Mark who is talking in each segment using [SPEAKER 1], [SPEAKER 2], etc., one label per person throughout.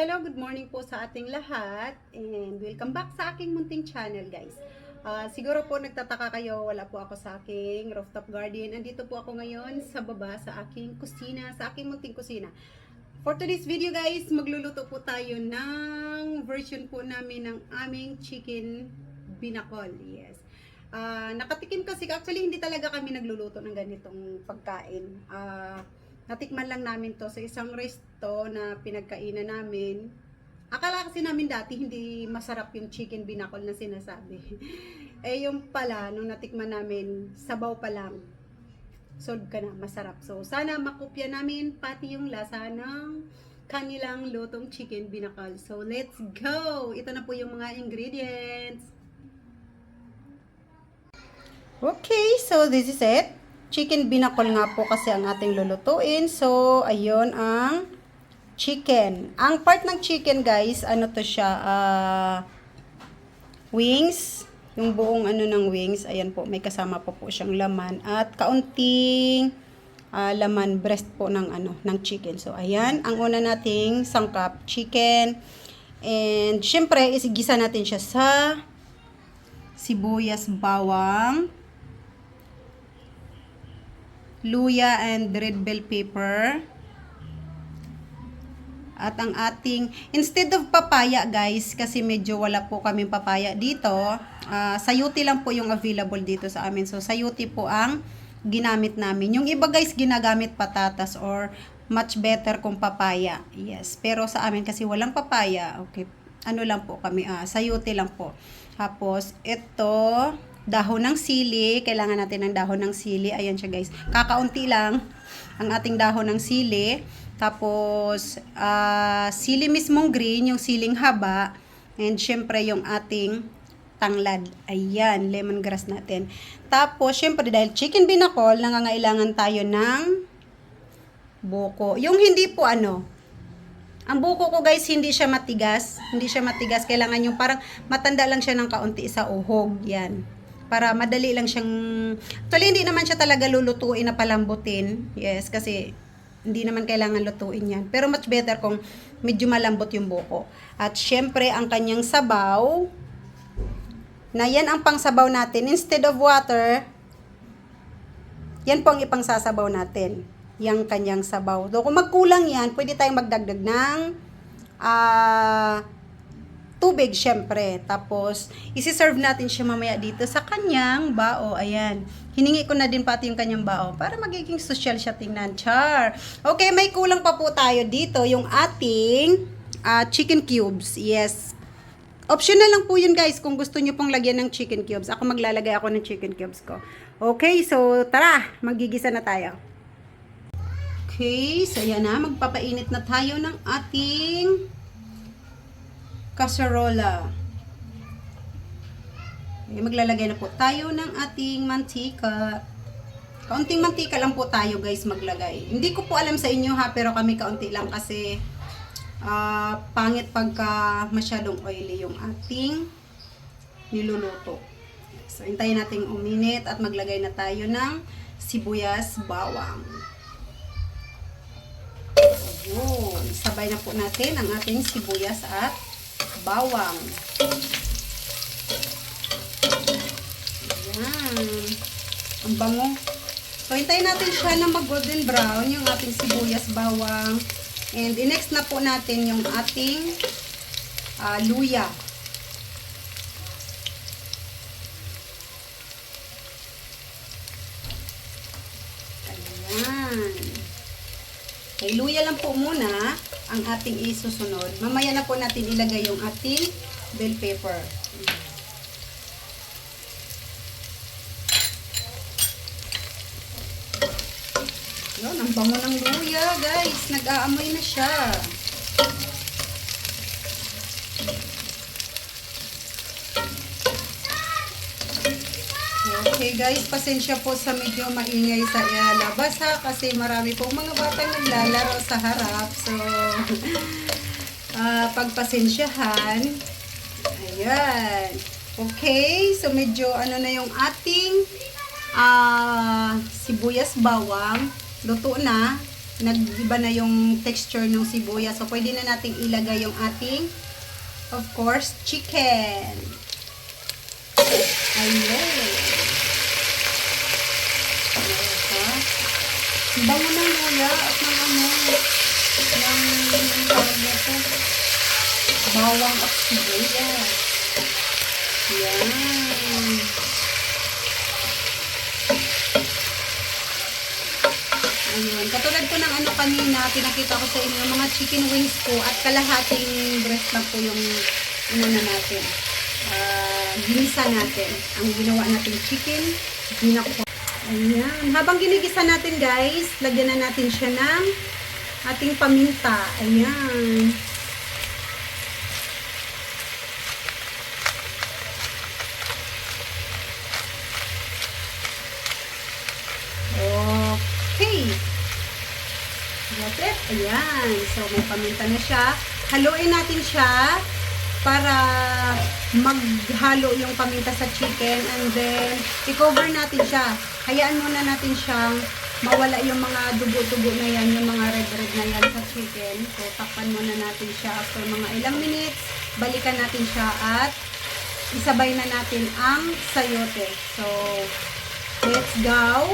[SPEAKER 1] Hello, good morning po sa ating lahat and welcome back sa aking munting channel guys. Ah, siguro po nagtataka kayo, wala po ako sa aking rooftop garden. Andito po ako ngayon sa baba sa aking kusina, sa aking munting kusina. For today's video guys, magluluto po tayo ng version po namin ng aming chicken binakol. Yes. Ah, nakatikim kasi actually hindi talaga kami nagluluto ng ganitong pagkain. Ah, natikman lang namin to sa isang resto na pinagkainan namin. Akala kasi namin dati hindi masarap yung chicken binakol na sinasabi. eh yung pala, nung natikman namin, sabaw pa lang. Sold ka na, masarap. So, sana makopya namin pati yung lasa ng kanilang lutong chicken binakol. So, let's go! Ito na po yung mga ingredients. Okay, so this is it. Chicken binakol nga po kasi ang ating lulutuin. So, ayun ang chicken. Ang part ng chicken, guys, ano to siya, ah, wings. Yung buong ano ng wings, ayan po, may kasama po po siyang laman. At kaunting ah, laman, breast po ng ano, ng chicken. So, ayan, ang una nating sangkap, chicken. And, syempre, isigisa natin siya sa sibuyas, bawang, luya and red bell pepper. At ang ating, instead of papaya guys, kasi medyo wala po kaming papaya dito, ah, sayuti lang po yung available dito sa amin. So, sayuti po ang ginamit namin. Yung iba guys, ginagamit patatas or much better kung papaya. Yes. Pero sa amin kasi walang papaya, okay, ano lang po kami, ah, sayuti lang po. Tapos, ito, dahon ng sili. Kailangan natin ng dahon ng sili. Ayan siya guys. Kakaunti lang ang ating dahon ng sili. Tapos, ah, sili mismong green, yung siling haba. And syempre yung ating tanglad. Ayan, lemongrass natin. Tapos, syempre dahil chicken binakol, nangangailangan tayo ng buko. Yung hindi po ano, ang buko ko guys, hindi siya matigas. Hindi siya matigas. Kailangan yung parang matanda lang siya ng kaunti sa uhog. Yan. Para madali lang siyang... Actually, hindi naman siya talaga lulutuin na palambutin. Yes, kasi hindi naman kailangan lutuin yan. Pero much better kung medyo malambot yung buko. At syempre, ang kanyang sabaw, na yan ang pangsabaw natin. Instead of water, yan po ang ipangsasabaw natin. Yang kanyang sabaw. Do kung magkulang yan, pwede tayong magdagdag ng ah tubig, syempre. Tapos, isi-serve natin siya mamaya dito sa kanyang bao. Ayan. Hiningi ko na din pati yung kanyang bao para magiging social siya tingnan. Char. Okay, may kulang pa po tayo dito. Yung ating ah, chicken cubes. Yes. Optional lang po yun guys kung gusto nyo pong lagyan ng chicken cubes. Ako maglalagay ako ng chicken cubes ko. Okay, so tara, magigisa na tayo. Okay, so yan na. Magpapainit na tayo ng ating kaserola. Okay, maglalagay na po tayo ng ating mantika. Kaunting mantika lang po tayo guys maglagay. Hindi ko po alam sa inyo ha, pero kami kaunti lang kasi ah, pangit pagka masyadong oily yung ating niluluto. So, hintayin natin uminit at maglagay na tayo ng sibuyas bawang. Ayun. Sabay na po natin ang ating sibuyas at bawang. Ayan. Ang bango. So, hintayin natin siya na mag-golden brown yung ating sibuyas, bawang. And next na po natin yung ating ah, luya. Ayan. Okay, luya lang po muna ang ating isusunod. Mamaya na po natin ilagay yung ating bell pepper. Yun, ang bango ng luya, guys. Nag-aamoy na siya. Okay guys, pasensya po sa medyo maingay sa labas ha kasi marami pong mga batang naglalaro sa harap. So, ah pagpasensyahan. Ayan. Okay, so medyo ano na yung ating ah sibuyas bawang. Luto na. nag-iba na yung texture ng sibuyas. So, pwede na nating ilagay yung ating, of course, chicken. Ayun. Aha. Ang Bango ng luya at ng ano, ng tawag nito, bawang at sibuyas. Yan. Ayun. Katulad po ng ano kanina, pinakita ko sa inyo mga chicken wings ko at kalahating breast lang po yung ano na natin. Ah, ginisa natin. Ang ginawa natin chicken, ginako. Ayan. Habang ginigisa natin guys, lagyan na natin siya ng ating paminta. Ayan. Okay. That's it. Ayan. So, may paminta na siya. Haluin natin siya para maghalo yung paminta sa chicken and then i-cover natin siya. Hayaan muna natin siyang mawala yung mga dugo-dugo na yan, yung mga red-red na yan sa chicken. So, takpan muna natin siya after mga ilang minutes. Balikan natin siya at isabay na natin ang sayote. So, let's go.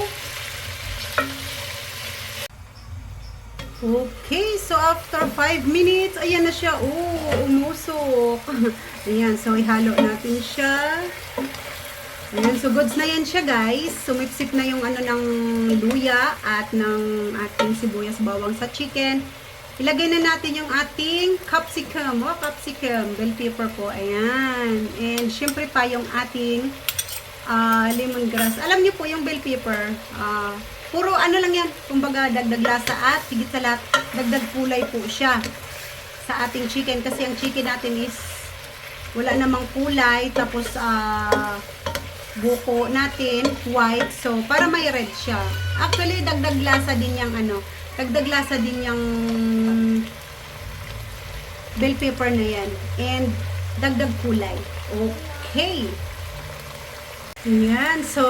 [SPEAKER 1] Okay, so after 5 minutes, ayan na siya. Oh, umusok. ayan, so ihalo natin siya. Ayan, so goods na yan siya guys. Sumipsip na yung ano ng luya at ng ating sibuyas bawang sa chicken. Ilagay na natin yung ating capsicum. Oh, capsicum. Bell pepper po. Ayan. And syempre pa yung ating ah, lemongrass. Alam niyo po yung bell pepper. ah, puro ano lang yan. Kumbaga dagdag lasa at higit sa lahat, dagdag kulay po siya sa ating chicken. Kasi ang chicken natin is wala namang kulay. Tapos ah buko natin white. So, para may red siya. Actually, dagdag lasa din yung ano, dagdag lasa din yung bell pepper na yan. And dagdag kulay. Okay. Yan. So,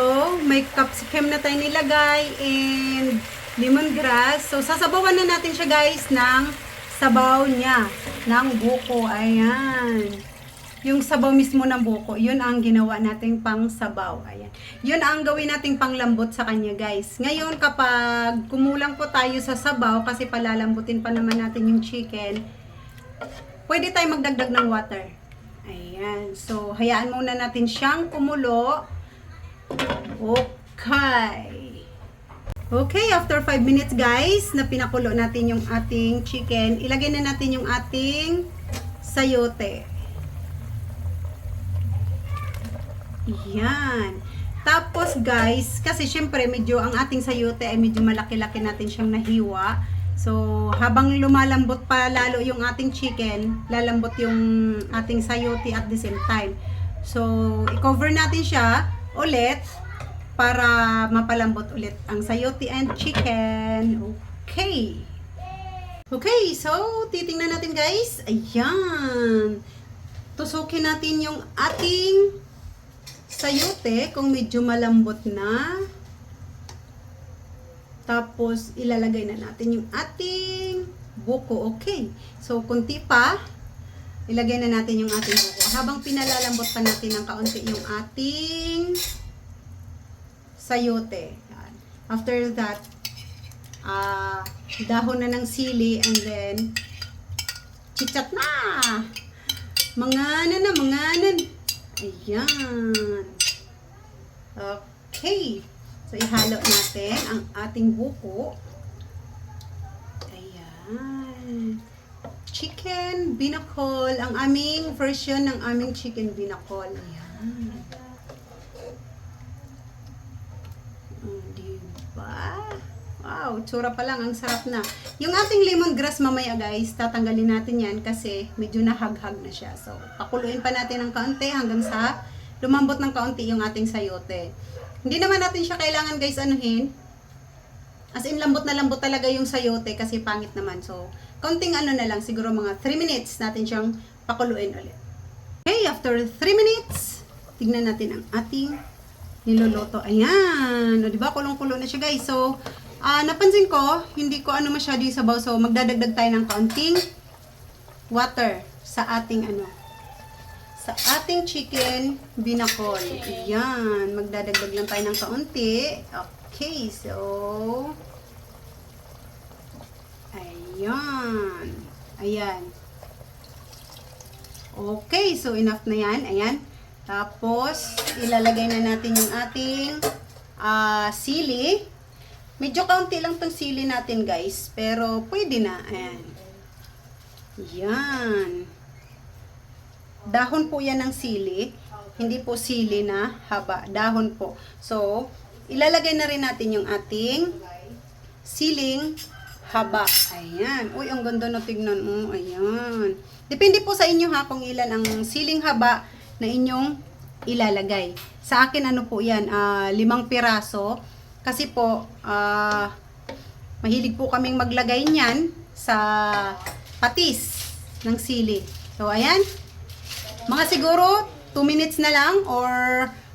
[SPEAKER 1] may capsicum na tayo nilagay and lemongrass. So, sasabawan na natin siya guys ng sabaw niya. Ng buko. Ayan. Yung sabaw mismo ng buko, yun ang ginawa nating pang sabaw. Ayan. Yun ang gawin nating panglambot sa kanya, guys. Ngayon, kapag kumulang po tayo sa sabaw, kasi palalambutin pa naman natin yung chicken, pwede tayo magdagdag ng water. Ayan. So, hayaan muna natin siyang kumulo. Okay. Okay, after 5 minutes guys, na pinakulo natin yung ating chicken, ilagay na natin yung ating sayote. Yan. Tapos guys, kasi syempre medyo ang ating sayote ay medyo malaki-laki natin siyang nahiwa. So, habang lumalambot pa lalo yung ating chicken, lalambot yung ating sayote at the same time. So, i-cover natin siya ulit para mapalambot ulit ang sayote and chicken. Okay. Okay, so titingnan natin guys. Ayan. Tusukin natin yung ating sayote kung medyo malambot na. Tapos, ilalagay na natin yung ating buko. Okay. So, kunti pa, ilagay na natin yung ating buko. Habang pinalalambot pa natin ng kaunti yung ating sayote. After that, ah dahon na ng sili and then chichat na! Manganan na, manganan. Ayan. Okay. So, ihalo natin ang ating buko. Ayan. Chicken binakol. Ang aming version ng aming chicken binakol. Ayan. Mm, diba? Wow, tsura pa lang. Ang sarap na. Yung ating lemongrass mamaya guys, tatanggalin natin yan kasi medyo nahaghag na siya. So, pakuluin pa natin ng kaunti hanggang sa lumambot ng kaunti yung ating sayote. Hindi naman natin siya kailangan guys anuhin. As in, lambot na lambot talaga yung sayote kasi pangit naman. So, kaunting ano na lang, siguro mga 3 minutes natin siyang pakuluin ulit. Okay, after 3 minutes, tignan natin ang ating niloloto. Ayan. O, di ba? Kulong-kulo na siya, guys. So, Ah, napansin ko, hindi ko ano masyado yung sabaw. So, magdadagdag tayo ng kaunting water sa ating ano, sa ating chicken binakol. Ayan, magdadagdag lang tayo ng kaunti. Okay, so, ayan. Ayan. Okay, so enough na yan. Ayan. Tapos, ilalagay na natin yung ating ah, sili. Medyo kaunti lang tong sili natin, guys. Pero, pwede na. Ayan. Yan. Dahon po yan ng sili. Hindi po sili na haba. Dahon po. So, ilalagay na rin natin yung ating siling haba. Ayan. Uy, ang ganda na tignan mo. Ayan. Depende po sa inyo ha kung ilan ang siling haba na inyong ilalagay. Sa akin ano po yan, ah, limang piraso. Kasi po, ah, mahilig po kaming maglagay niyan sa patis ng sili. So, ayan. Mga siguro 2 minutes na lang or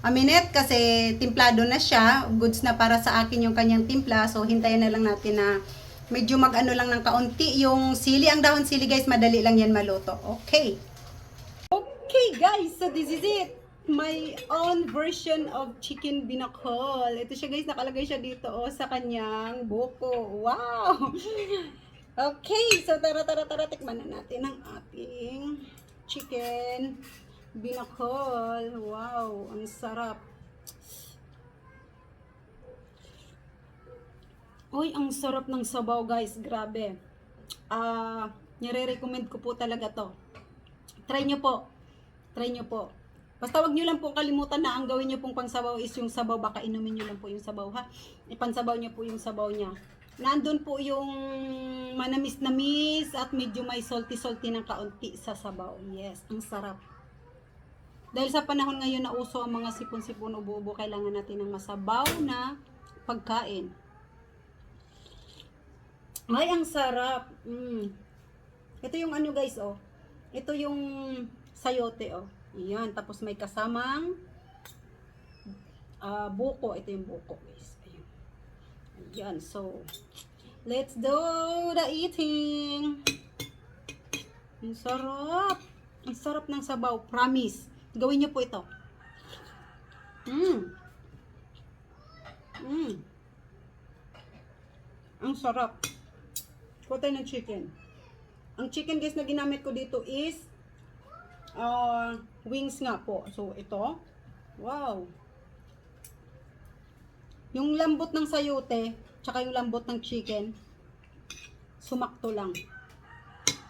[SPEAKER 1] a minute kasi timplado na siya. Goods na para sa akin yung kanyang timpla. So hintayin na lang natin na medyo mag-ano lang ng kaunti yung sili. Ang dahon sili guys, madali lang yan maluto. Okay. Okay guys, so this is it. My own version of chicken binakol. Ito siya guys, nakalagay siya dito oh, sa kanyang buko. Wow! Okay, so tara tara tara tikman na natin ang ating chicken binakol. Wow, ang sarap. Uy, ang sarap ng sabaw guys, grabe. Ah, nire-recommend ko po talaga to. Try nyo po. Try nyo po. Basta wag nyo lang po kalimutan na ang gawin nyo pong pangsabaw is yung sabaw. Baka inumin nyo lang po yung sabaw ha. Ipansabaw nyo po yung sabaw niya. Nandun po yung manamis-namis at medyo may salty-salty ng kaunti sa sabaw. Yes, ang sarap. Dahil sa panahon ngayon na uso ang mga sipon-sipon ubo-ubo, kailangan natin ng masabaw na pagkain. Ay, ang sarap. Mm. Ito yung ano guys, oh. Ito yung sayote, oh. Ayan. Tapos may kasamang ah, buko. Ito yung buko, guys. Ayan. Ayan. So, let's do the eating. Ang sarap. Ang sarap ng sabaw. Promise. Gawin niyo po ito. Mm. Mm. Ang sarap. Kuha tayo ng chicken. Ang chicken guys na ginamit ko dito is uh, wings nga po. So ito. Wow. Yung lambot ng sayote, tsaka yung lambot ng chicken, sumakto lang.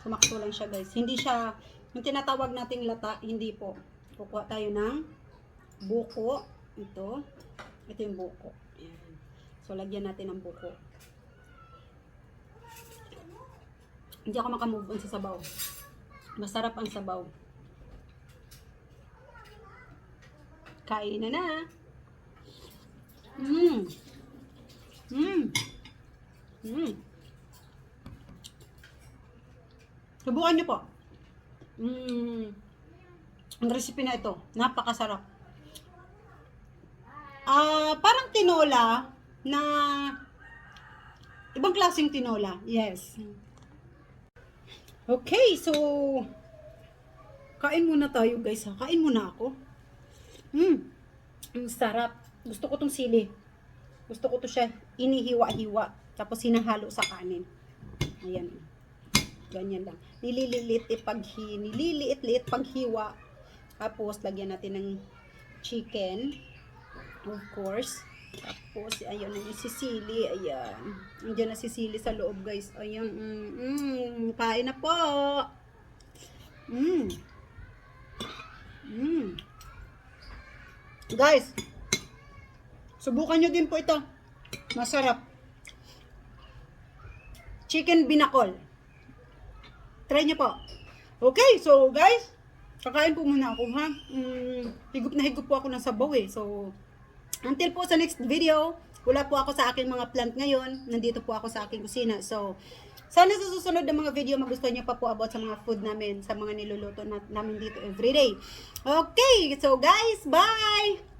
[SPEAKER 1] Sumakto lang siya guys. Hindi siya, yung tinatawag nating lata, hindi po. Kukuha tayo ng buko. Ito. Ito yung buko. Ayan. So, lagyan natin ng buko. Hindi ako makamove on sa sabaw. Masarap ang sabaw. Kain na na. Mmm. Mmm. Mmm. Subukan niyo po. Mmm. Ang recipe na ito, napakasarap. Ah, parang tinola na ibang klaseng tinola. Yes. Okay, so kain muna tayo guys ha. Kain muna ako. Hmm. Ang sarap. Gusto ko tong sili. Gusto ko to siya inihiwa-hiwa. Tapos hinahalo sa kanin. Ayan. Ganyan lang. Nilililit ipaghi, nililiit-liit paghiwa. Tapos lagyan natin ng chicken. Of course. Tapos, ayun yung sisili. Ayan. Andiyan na sisili sa loob, guys. Ayan. Mm, mm, kain na po. Mm. Mm. Guys, subukan nyo din po ito. Masarap. Chicken binakol. Try nyo po. Okay, so guys, kakain po muna ako ha. Mm, higup na higup po ako ng sabaw eh. So, until po sa next video, wala po ako sa aking mga plant ngayon. Nandito po ako sa aking kusina. So, sana sa susunod na mga video, magustuhan nyo pa po about sa mga food namin, sa mga niluluto na, namin dito everyday. Okay, so guys, bye!